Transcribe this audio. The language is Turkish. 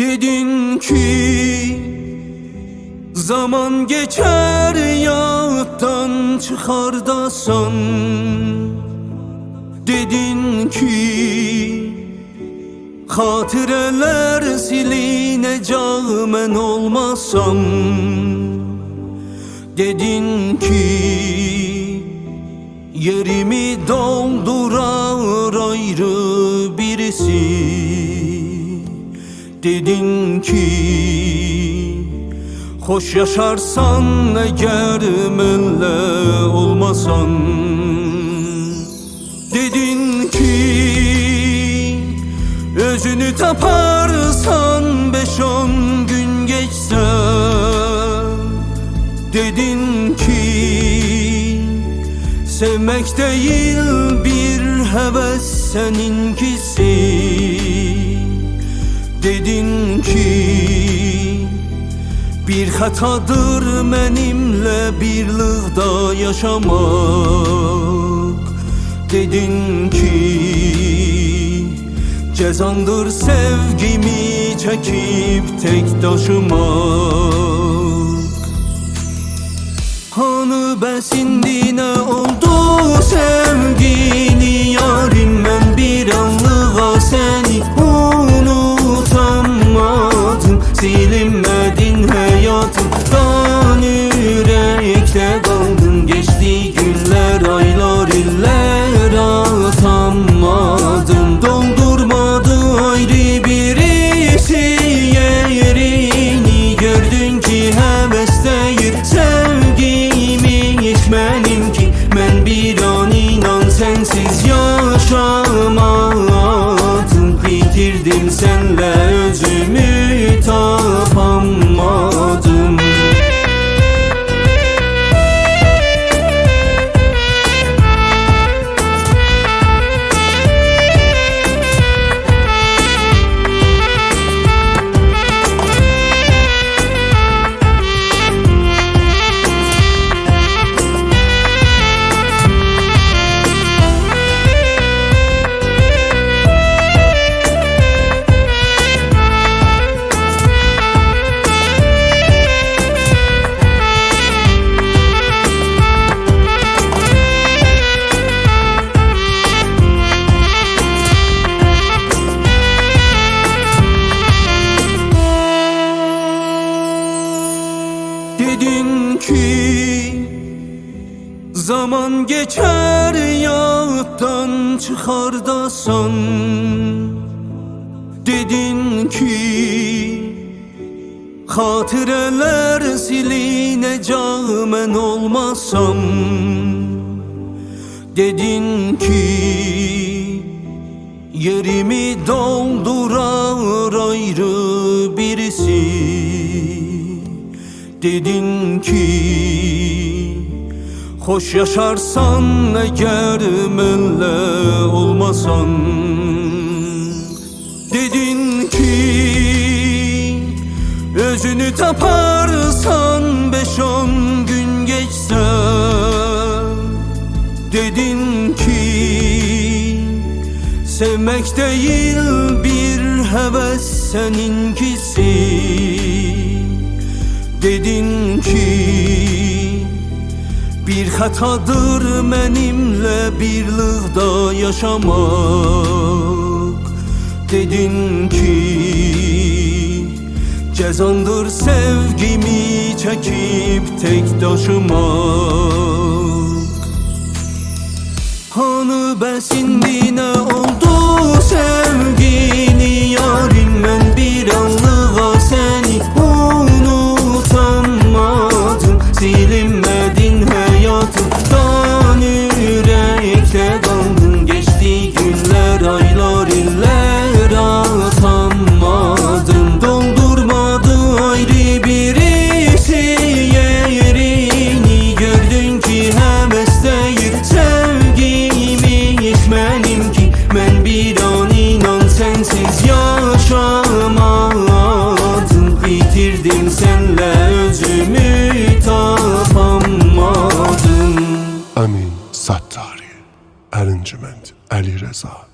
Dedin ki Zaman geçer yağıttan çıkar da san Dedin ki Hatireler silinecek men olmasam Dedin ki Yerimi doldurar ayrı birisi Dedin ki Hoş yaşarsan eğer menle olmasan. Dedin ki Özünü taparsan beş on gün geçse. Dedin ki Sevmek değil bir heves seninkisi Dedin ki Bir hatadır benimle birlikte yaşamak. Dedin ki Cezandır sevgimi çekip tek taşımak. Hanı besindi ne Silinmedin hayatımdan yürekte kaldın. Geçti günler aylar iller Dedin ki Zaman geçer yağıttan çıkar da san. Dedin ki Hatireler silinecek men olmasam. Dedin ki Yerimi doldurar ayrı birisi Dedin ki Hoş yaşarsan eğer menle olmasan. Dedin ki Özünü taparsan beş on gün geçse. Dedin ki Sevmek değil bir heves seninkisi Dedin ki Bir hatadır benimle birlikte yaşamak. Dedin ki Cezandır sevgimi çekip tek taşımak. Hanı besindi ne oldu sevgili içmenim ki Ben bir an inan sensiz yaşamadım. Bitirdim senle özümü tapamadım. Amin Sattari Ercüment Ali Reza